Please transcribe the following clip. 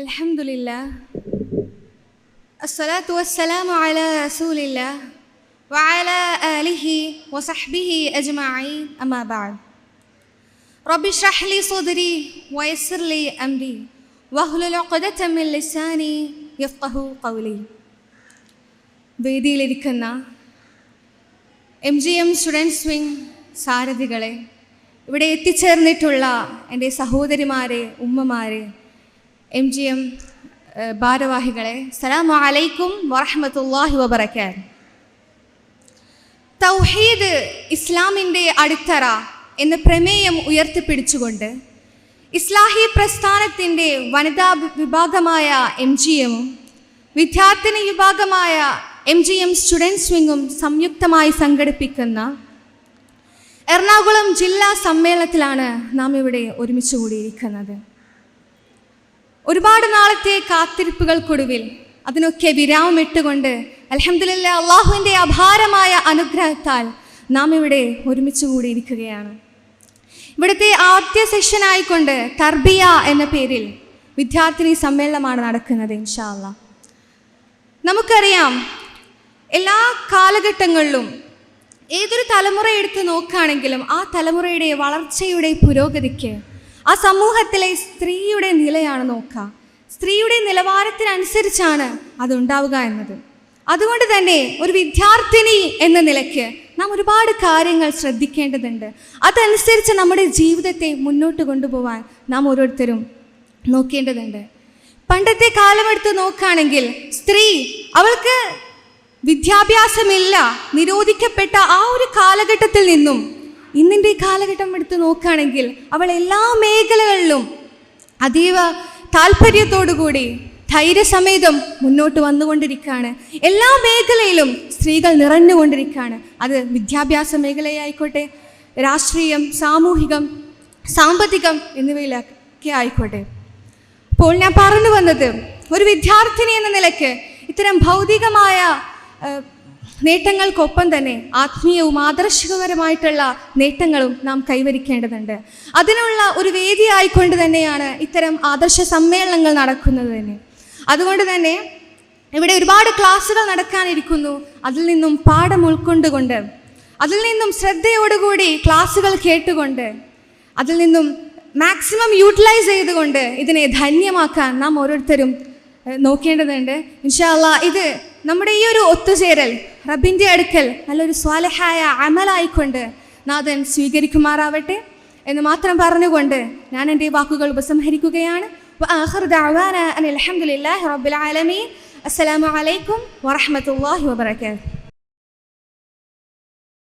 الحمد لله الصلاة والسلام على رسول الله وعلى آله وصحبه أجمعين أما بعد رب اشرح لي صدري ويسر لي أمري واحلل عقدة من لساني يفقه قولي വേദിയിലിരിക്കുന്ന M G M students wing സാരഥികളെ ഇവിടെ എത്തിച്ചേർന്നിട്ടുള്ള എൻ്റെ സഹോദരിമാരെ ഉമ്മമാരെ എം ജി എം ഭാരവാഹികളെ സലാമു അലൈക്കും വറഹമത്തല്ലാഹി വബറക്കാൻ തൗഹീദ് ഇസ്ലാമിന്റെ അടിത്തറ എന്ന പ്രമേയം ഉയർത്തിപ്പിടിച്ചുകൊണ്ട് ഇസ്ലാഹി പ്രസ്ഥാനത്തിന്റെ വനിതാ വിഭാഗമായ എം ജി എമ്മും വിദ്യാർത്ഥിനി വിഭാഗമായ എം ജി എം സ്റ്റുഡൻസ് വിങ്ങും സംയുക്തമായി സംഘടിപ്പിക്കുന്ന എറണാകുളം ജില്ലാ സമ്മേളനത്തിലാണ് നാം ഇവിടെ ഒരുമിച്ച് കൂടിയിരിക്കുന്നത്. ഒരുപാട് നാളത്തെ കാത്തിരിപ്പുകൾക്കൊടുവിൽ അതിനൊക്കെ വിരാമമിട്ടുകൊണ്ട് അലഹമില്ല അള്ളാഹുവിന്റെ അപാരമായ അനുഗ്രഹത്താൽ നാം ഇവിടെ ഒരുമിച്ച് കൂടിയിരിക്കുകയാണ്. ഇവിടുത്തെ ആദ്യ സെഷനായിക്കൊണ്ട് തർബിയ എന്ന പേരിൽ വിദ്യാർത്ഥിനി സമ്മേളനമാണ് നടക്കുന്നത് ഇൻഷാല്ല നമുക്കറിയാം എല്ലാ കാലഘട്ടങ്ങളിലും ഏതൊരു തലമുറ എടുത്ത് നോക്കുകയാണെങ്കിലും ആ തലമുറയുടെ വളർച്ചയുടെ പുരോഗതിക്ക് ആ സമൂഹത്തിലെ സ്ത്രീയുടെ നിലയാണ് നോക്കുക. സ്ത്രീയുടെ നിലവാരത്തിനനുസരിച്ചാണ് അതുണ്ടാവുക എന്നത്. അതുകൊണ്ട് തന്നെ ഒരു വിദ്യാർത്ഥിനി എന്ന നിലയ്ക്ക് നാം ഒരുപാട് കാര്യങ്ങൾ ശ്രദ്ധിക്കേണ്ടതുണ്ട്. അതനുസരിച്ച് നമ്മുടെ ജീവിതത്തെ മുന്നോട്ട് കൊണ്ടുപോകാൻ നാം ഓരോരുത്തരും നോക്കേണ്ടതുണ്ട്. പണ്ടത്തെ കാലമെടുത്ത് നോക്കുകയാണെങ്കിൽ സ്ത്രീ അവൾക്ക് വിദ്യാഭ്യാസമില്ല നിരോധിക്കപ്പെട്ട ആ ഒരു കാലഘട്ടത്തിൽ നിന്നും ഇന്നിന്റെ ഈ കാലഘട്ടം എടുത്ത് നോക്കുകയാണെങ്കിൽ അവൾ എല്ലാ മേഖലകളിലും അതീവ താല്പര്യത്തോടുകൂടി ധൈര്യസമേതം മുന്നോട്ട് വന്നുകൊണ്ടിരിക്കുകയാണ്. എല്ലാ മേഖലയിലും സ്ത്രീകൾ നിറഞ്ഞുകൊണ്ടിരിക്കുകയാണ്. അത് വിദ്യാഭ്യാസ മേഖലയായിക്കോട്ടെ രാഷ്ട്രീയം സാമൂഹികം സാമ്പത്തികം എന്നിവയിലൊക്കെ ആയിക്കോട്ടെ. അപ്പോൾ ഞാൻ പറഞ്ഞു വന്നത് ഒരു വിദ്യാർത്ഥിനി എന്ന നിലയ്ക്ക് ഇത്തരം ഭൗതികമായ നേട്ടങ്ങൾക്കൊപ്പം തന്നെ ആത്മീയവും ആദർശകപരമായിട്ടുള്ള നേട്ടങ്ങളും നാം കൈവരിക്കേണ്ടതുണ്ട്. അതിനുള്ള ഒരു വേദിയായിക്കൊണ്ട് തന്നെയാണ് ഇത്തരം ആദർശ സമ്മേളനങ്ങൾ നടക്കുന്നത് തന്നെ. അതുകൊണ്ട് തന്നെ ഇവിടെ ഒരുപാട് ക്ലാസ്സുകൾ നടക്കാനിരിക്കുന്നു. അതിൽ നിന്നും പാഠം ഉൾക്കൊണ്ടുകൊണ്ട് അതിൽ നിന്നും ശ്രദ്ധയോടുകൂടി ക്ലാസ്സുകൾ കേട്ടുകൊണ്ട് അതിൽ നിന്നും മാക്സിമം യൂട്ടിലൈസ് ചെയ്തുകൊണ്ട് ഇതിനെ ധന്യമാക്കാൻ നാം ഓരോരുത്തരും നോക്കേണ്ടതുണ്ട്. ഇൻഷാല്ല ഇത് നമ്മുടെ ഈ ഒരു ഒത്തുചേരൽ റബിന്റെ അടുക്കൽ നല്ലൊരു സ്വാലഹായ അമലായിക്കൊണ്ട് നാഥൻ സ്വീകരിക്കുമാറാവട്ടെ എന്ന് മാത്രം പറഞ്ഞുകൊണ്ട് ഞാൻ എന്റെ വാക്കുകൾ ഉപസംഹരിക്കുകയാണ്. അലഹമുല്ലാ റബ്ബുൽ ആലമീൻ. അസ്സലാമു അലൈക്കും വറഹമത്തല്ലാഹി വബർക്കാത്തു